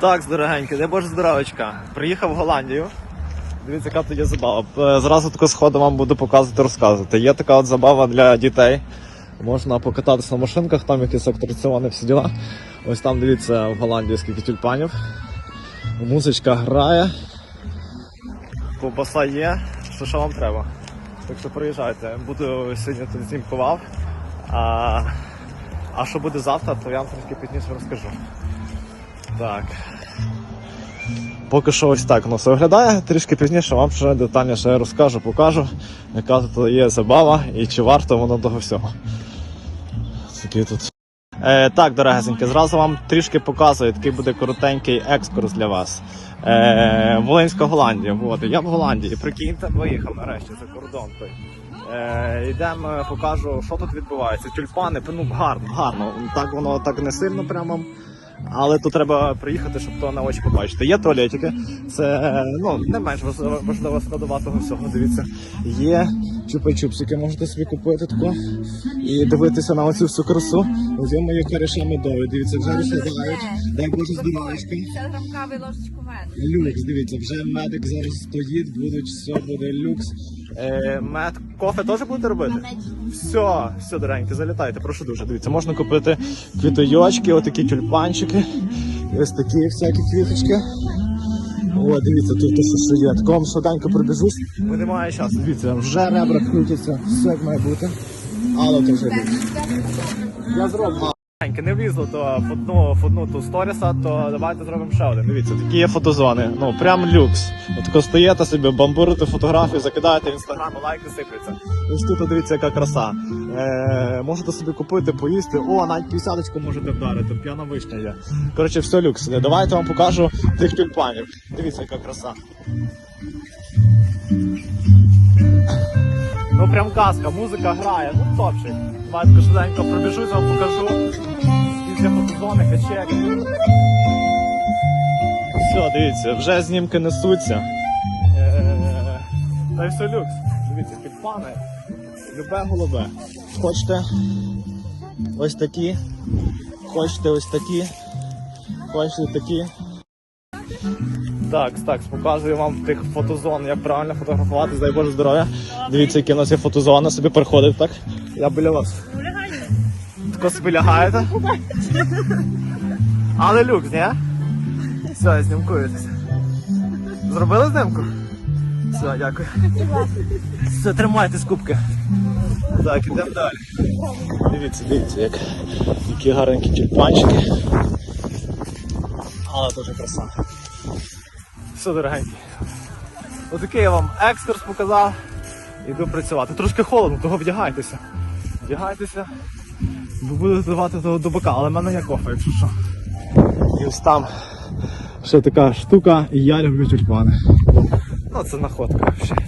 Так, дорогенькі, де боже здоровечка. Приїхав в Голландію. Дивіться, яка тут є забава. Е, Зразу таку сходу вам буду показувати, розказувати. Є така от забава для дітей. Можна покататися на машинках, там якісь атракціони, всі діла. Ось там дивіться в Голландії скільки тюльпанів. Музичка грає. Ковбаса є. Що, що вам треба? Так що приїжджайте. Буду сьогодні тут знімкував. А, а що буде завтра, то я вам трішки пізніше розкажу. Так. Поки що ось так воно все виглядає. Трішки пізніше вам ще детальніше розкажу, покажу, яка тут є забава і чи варто воно того всього. Такий тут. Е, так, дорогесеньки, зразу вам трішки показую, такий буде коротенький екскурс для вас. Е, Волинська Голландія. От, я в Голландії. Прикиньте, виїхав нарешті за кордон. Е, йдемо, покажу, що тут відбувається. Тюльпани, ну гарно, гарно. Так воно так не сильно прямо. Але тут треба приїхати, щоб то на очі побачити. Є туалетики, це ну, не менш важлива складова того всього. Дивіться, є чупа-чупсики, можете собі купити тако і дивитися на оцю всю красу. Ось є мої коріші медові. Дивіться, вже розглядають. Дай Боже здоровечко. 50 грам кави ложечку меду. Люкс, дивіться, вже медик зараз стоїть, будуть, все буде люкс. Е, мед, кофе теж будете робити? Все, все, доренькі, залітайте, прошу дуже. Дивіться, можна купити квітойочки, отакі тюльпанчики, ось такі всякі квіточки. О, дивіться, тут те, що є. Ком вам швиденько прибіжусь. Бо немає часу. Дивіться, вже ребра крутяться, все як має бути. Але то вже буде. Я зроблю. Не влізло то в одну ту сторіса, то давайте зробимо ще один. Дивіться, такі є фотозони. Ну прям люкс. От стоїте собі, бамбурите фотографію, закидаєте в інстаграм, лайки сипляться. Ось тут дивіться, яка краса. Е, можете собі купити, поїсти. О, навіть 50 можете вдарити, п'яна вишня є. Коротше, все люкс. Давайте вам покажу тих тюльпанів. Дивіться, яка краса. Ну прям казка, музика грає, ну топчик. Давайте швиденько пробіжусь, вам покажу. Скільки фотозони, качек. Все, дивіться, вже знімки несуться. Е, Та й все люкс. Дивіться, тюльпани. Любе голубе. Хочете ось такі, хочете ось такі, хочете такі. Так, так, показую вам тих фотозон, як правильно фотографувати, дай Боже здоров'я. Дивіться, які у нас є фотозона, собі приходить, так? Я біля вас. Тако собі лягаєте? Але люкс, ні? Все, знімкуєтеся. Зробили знімку? Все, дякую. Все, тримайте кубки. Так, ідемо далі. Дивіться, дивіться, як, які гарненькі тюльпанчики. Але дуже краса. Все, дорогенькі. Отакий я вам екскурс показав. Іду працювати. Трошки холодно, того вдягайтеся. Вдягайтеся, бо буду здавати того до бока, але в мене є кофе, якщо що. І ось там ще така штука, і я люблю тюльпани. Ну, це находка взагалі.